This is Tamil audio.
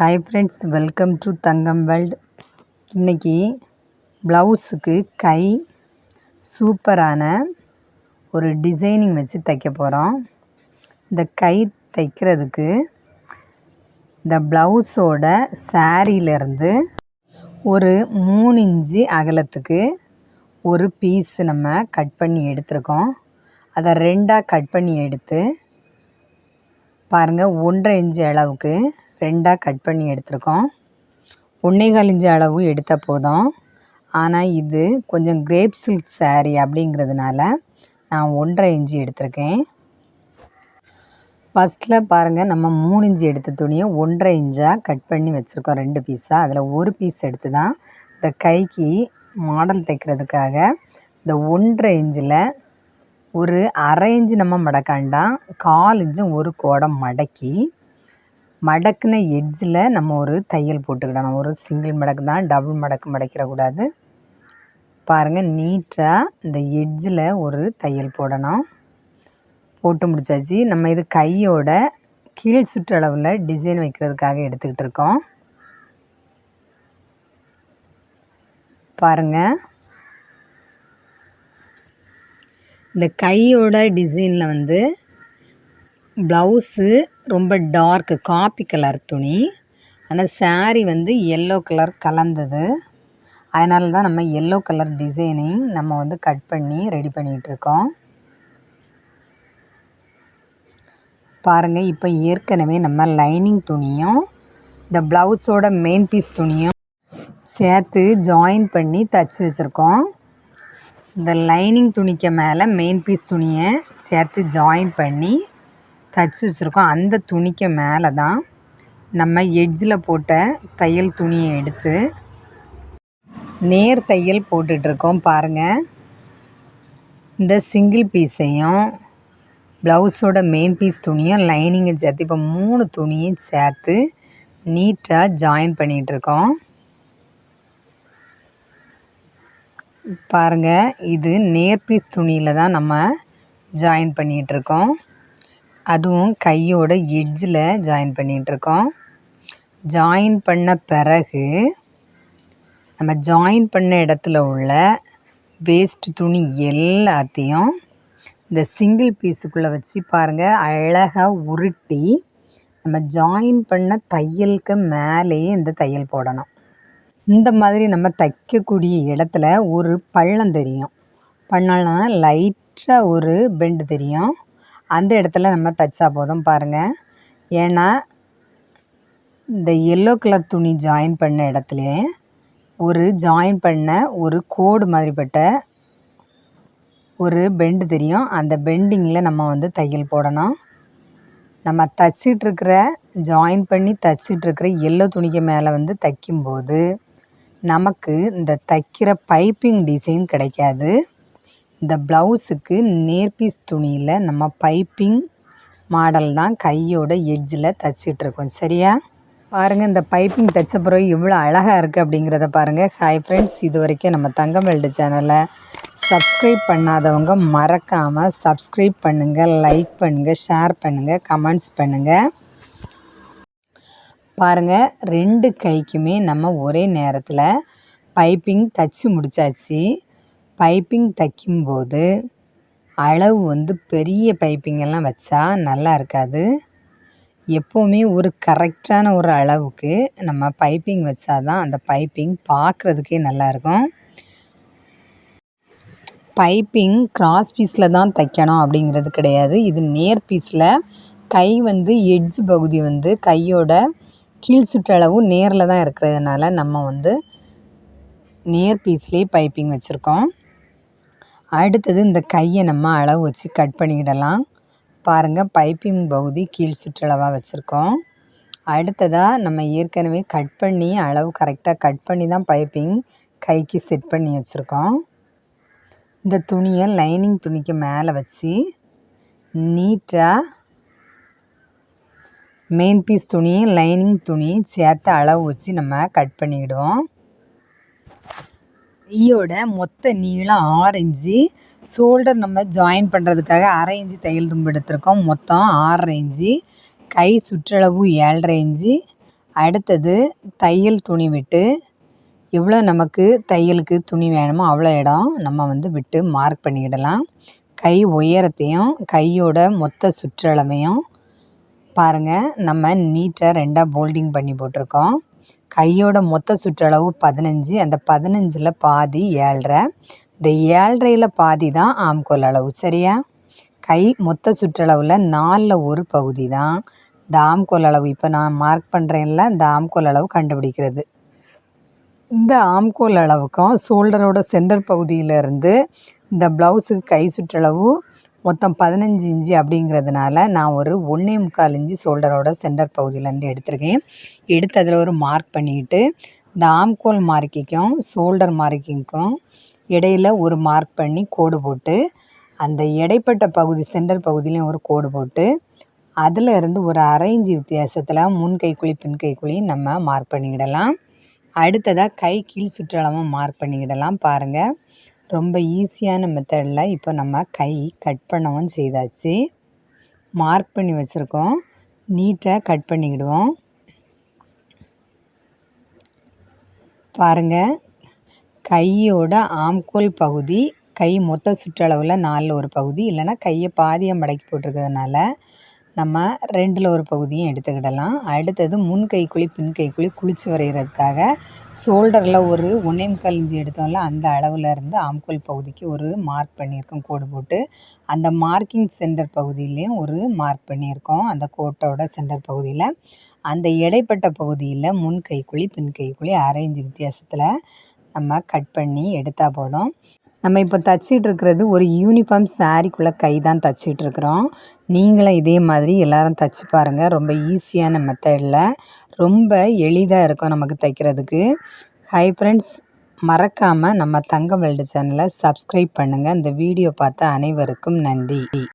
Hi friends welcome to Thangam world இன்றைக்கி ப்ளவுஸுக்கு கை சூப்பரான ஒரு டிசைனிங் வச்சு தைக்க போகிறோம் இந்த கை தைக்கிறதுக்கு இந்த ப்ளவுஸோட சாரியிலேருந்து ஒரு மூணு இன்ச்சு அகலத்துக்கு ஒரு பீஸ் நம்ம கட் பண்ணி எடுத்திருக்கோம். அதை ரெண்டாக கட் பண்ணி எடுத்து பாருங்கள் ஒன்றரை இன்ச்சு அளவுக்கு ரெண்டாக கட் பண்ணி எடுத்திருக்கோம். ஒன்றே இஞ்சு அளவு எடுத்தால் போதும். ஆனால் இது கொஞ்சம் கிரேப் சில்க் saree அப்படிங்கிறதுனால நான் ஒன்றரை இஞ்சி எடுத்திருக்கேன். ஃபஸ்ட்டில் பாருங்கள் நம்ம மூணு இஞ்சி எடுத்த துணியை ஒன்றரை இஞ்சாக கட் பண்ணி வச்சுருக்கோம் ரெண்டு பீஸாக அதில் ஒரு பீஸ் எடுத்து தான் இந்த கைக்கு மாடல் தைக்கிறதுக்காக இந்த ஒன்றரை இஞ்சில் ஒரு அரை இஞ்சு நம்ம மடக்காண்டா கால் இன்ச்சும் ஒரு கோடம் மடக்கி மடக்குன எட்ஜில் நம்ம ஒரு தையல் போட்டுக்கிடணும். ஒரு சிங்கிள் மடக்கு தான் டபுள் மடக்கு மடக்கிடக்கூடாது பாருங்கள் நீட்டாக இந்த எட்ஜில் ஒரு தையல் போடணும். போட்டு முடிச்சாச்சு. நம்ம இது கையோட கீழ் சுற்றளவில் டிசைன் வைக்கிறதுக்காக எடுத்துக்கிட்டு இருக்கோம். பாருங்கள் இந்த கையோட டிசைனில் வந்து ப்ளவுஸு ரொம்ப டார்க்கு காப்பி கலர் துணி. ஆனால் saree வந்து எல்லோ கலர் கலந்தது. அதனால தான் நம்ம எல்லோ கலர் டிசைனிங் நம்ம வந்து கட் பண்ணி ரெடி பண்ணிகிட்ருக்கோம் பாருங்கள் இப்போ ஏற்கனவே நம்ம லைனிங் துணியும் இந்த ப்ளவுஸோட மெயின் பீஸ் துணியும் சேர்த்து ஜாயின் பண்ணி தச்சு வச்சுருக்கோம். இந்த லைனிங் துணிக்கு மேலே மெயின் பீஸ் துணியை சேர்த்து ஜாயின் பண்ணி தச்சு வச்சுருக்கோம். அந்த துணிக்கு மேலே தான் நம்ம எட்ஜில் போட்ட தையல் துணியை எடுத்து நேர் தையல் போட்டுட்ருக்கோம் பாருங்கள் இந்த சிங்கிள் பீஸையும் ப்ளவுஸோட மெயின் பீஸ் துணியும் லைனிங்கை சேர்த்து இப்போ மூணு துணியும் சேர்த்து நீட்டாக ஜாயின் பண்ணிகிட்ருக்கோம் பாருங்கள் இது நேர் பீஸ் துணியில் தான் நம்ம ஜாயின் பண்ணிகிட்ருக்கோம் அதுவும் கையோட எட்ஜில் ஜாயின் பண்ணிகிட்ருக்கோம் ஜாயின் பண்ண பிறகு நம்ம ஜாயின் பண்ண இடத்துல உள்ள வேஸ்ட் துணி எல்லாத்தையும் இந்த சிங்கிள் பீஸுக்குள்ளே வச்சு பாருங்கள் அழகாக உருட்டி நம்ம ஜாயின் பண்ண தையலுக்கு மேலேயே இந்த தையல் போடணும். இந்த மாதிரி நம்ம தைக்கக்கூடிய இடத்துல ஒரு பள்ளம் தெரியும். பண்ணலாம் லைட்டாக ஒரு பெண்டு தெரியும். அந்த இடத்துல நம்ம தைச்சா போதும் பாருங்கள் ஏன்னா இந்த எல்லோ கலர் துணி ஜாயின் பண்ண இடத்துல ஒரு ஜாயின் பண்ண ஒரு கோடு மாதிரிப்பட்ட ஒரு பெண்டு தெரியும். அந்த பெண்டிங்கில் நம்ம வந்து தையல் போடணும். நம்ம தச்சிட்ருக்கிற ஜாயின் பண்ணி தச்சிட்ருக்கிற எல்லோ துணிக்கு மேலே வந்து தைக்கும்போது நமக்கு இந்த தைக்கிற பைப்பிங் டிசைன் கிடைக்காது. இந்த ப்ளவுஸுக்கு நேர் பீஸ் துணியில் நம்ம பைப்பிங் மாடல் தான் கையோட எட்ஜில் தச்சிட்ருக்கோம் சரியா? பாருங்கள் இந்த பைப்பிங் தைச்ச பிறகு எவ்வளோ அழகாக இருக்குது அப்படிங்கிறத பாருங்கள் ஹாய் ஃப்ரெண்ட்ஸ் இது வரைக்கும் நம்ம தங்கம் வெல்டு சேனலை சப்ஸ்கிரைப் பண்ணாதவங்க மறக்காமல் சப்ஸ்கிரைப் பண்ணுங்கள் லைக் பண்ணுங்கள் ஷேர் பண்ணுங்கள் கமெண்ட்ஸ் பண்ணுங்கள் பாருங்கள் ரெண்டு கைக்குமே நம்ம ஒரே நேரத்தில் பைப்பிங் தைச்சி முடித்தாச்சு பைப்பிங் தைக்கும்போது அளவு வந்து பெரிய பைப்பிங்கெல்லாம் வைச்சா நல்லா இருக்காது. எப்போவுமே ஒரு கரெக்டான ஒரு அளவுக்கு நம்ம பைப்பிங் வச்சா தான் அந்த பைப்பிங் பார்க்குறதுக்கே நல்லாயிருக்கும் பைப்பிங் கிராஸ் பீஸில் தான் தைக்கணும் அப்படிங்கிறது கிடையாது. இது நேர் பீஸில் கை வந்து எட்ஜ் பகுதி வந்து கையோட கீழ் சுற்றளவு நேரில் தான் இருக்கிறதுனால நம்ம வந்து நேர் பீஸ்லேயே பைப்பிங் வச்சுருக்கோம். அடுத்தது இந்த கையை நம்ம அளவு வச்சு கட் பண்ணிக்கிடலாம். பாருங்கள் பைப்பிங் பகுதி கீழ் சுற்றளவாக வச்சுருக்கோம். அடுத்ததாக நம்ம ஏற்கனவே கட் பண்ணி அளவு கரெக்டாக கட் பண்ணி தான் பைப்பிங் கைக்கு செட் பண்ணி வச்சுருக்கோம். இந்த துணியை லைனிங் துணிக்கு மேலே வச்சு நீட்டாக மெயின் பீஸ் துணி லைனிங் துணி சேர்த்து அளவு வச்சு நம்ம கட் பண்ணிக்கிடுவோம். கையோட மொத்த நீளம் ஆரஞ்சு ஷோல்டர் நம்ம ஜாயின் பண்ணுறதுக்காக அரை இன்ச்சு தையல் தும்பு எடுத்திருக்கோம். மொத்தம் ஆறரை இன்ச்சு. கை சுற்றளவு ஏழரை இன்ச்சு. அடுத்தது தையல் துணி விட்டு. எவ்வளோ நமக்கு தையலுக்கு துணி வேணுமோ அவ்வளோ இடம் நம்ம வந்து விட்டு மார்க் பண்ணிக்கிடலாம். கை உயரத்தையும் கையோட மொத்த சுற்றளவையும் பாருங்கள் நம்ம நீட்டாக ரெண்டாக போல்டிங் பண்ணி போட்டிருக்கோம். கையோட மொத்த சுற்றளவு பதினஞ்சு அந்த பதினஞ்சில் பாதி ஏழ்ரை. இந்த ஏழ்ரையில் பாதி தான் ஆம்கோல் அளவு சரியா? கை மொத்த சுற்றளவில் நாலில் ஒரு பகுதி தான். இந்த ஆம்கோல் அளவு இப்போ நான் மார்க் பண்ணுறேன்ல இந்த ஆம்கோல் அளவு கண்டுபிடிக்கிறது. இந்த ஆம்கோல் அளவுக்கும் ஷோல்டரோட சென்டர் பகுதியிலேருந்து இந்த ப்ளவுஸுக்கு கை சுற்றளவு மொத்தம் பதினஞ்சு இன்ச்சு அப்படிங்கிறதுனால நான் ஒரு ஒன்றே முக்கால் இன்ச்சு ஷோல்டரோட சென்டர் பகுதியிலேருந்து எடுத்திருக்கேன். எடுத்து அதில் ஒரு மார்க் பண்ணிக்கிட்டு இந்த ஆம்கோல் மார்க்கிக்கும் ஷோல்டர் மார்க்கிங்க்கும் இடையில ஒரு மார்க் பண்ணி கோடு போட்டு அந்த இடைப்பட்ட பகுதி சென்டர் பகுதியிலையும் ஒரு கோடு போட்டு அதில் இருந்து ஒரு அரை இன்ச்சு வித்தியாசத்தில் முன் கைக்குழி பின் கைக்குழி நம்ம மார்க் பண்ணிக்கிடலாம். அடுத்ததாக கை கீழ் சுற்றளவும் மார்க் பண்ணிக்கிடலாம் பாருங்கள் ரொம்ப ஈஸியான மெத்தடில் இப்போ நம்ம கை கட் பண்ணவும் செய்தாச்சு. மார்க் பண்ணி வச்சுருக்கோம். நீட்டாக கட் பண்ணிக்கிடுவோம். பாருங்கள் கையோட ஆம்கோல் பகுதி கை மொத்த சுற்றளவில் நாலில் ஒரு பகுதி இல்லைன்னா கையை பாதியாக மடக்கி போட்டிருக்கிறதுனால நம்ம ரெண்டில் ஒரு பகுதியும் எடுத்துக்கிடலாம். அடுத்தது முன் கைக்குழி பின் கைக்குழி குளிச்சு வரைகிறதுக்காக ஷோல்டரில் ஒரு ஒன்றே முக்கால் இஞ்சி எடுத்தோம்ல அந்த அளவில் இருந்து ஆம்கோல் பகுதிக்கு ஒரு மார்க் பண்ணியிருக்கோம் கோடு போட்டு. அந்த மார்க்கிங் சென்டர் பகுதியிலையும் ஒரு மார்க் பண்ணியிருக்கோம் அந்த கோட்டோட சென்டர் பகுதியில். அந்த இடைப்பட்ட பகுதியில் முன் கைக்குழி பின் கைக்குழி அரை இன்ச்சு வித்தியாசத்தில் நம்ம கட் பண்ணி எடுத்தால் போதும். நம்ம இப்போ தச்சிட்டு இருக்கிறது ஒரு யூனிஃபார்ம் சாரீக்குள்ளே கை தான் தச்சிட்டு இருக்கிறோம் நீங்களும் இதே மாதிரி எல்லாரும் தச்சு பாருங்கள் ரொம்ப ஈஸியான மெத்தடில் ரொம்ப எளிதாக இருக்கும் நமக்கு தைக்கிறதுக்கு. ஹை ஃப்ரெண்ட்ஸ் மறக்காமல் நம்ம தங்கம் வேல்டு சேனலை சப்ஸ்கிரைப் பண்ணுங்கள் இந்த வீடியோ பார்த்த அனைவருக்கும் நன்றி.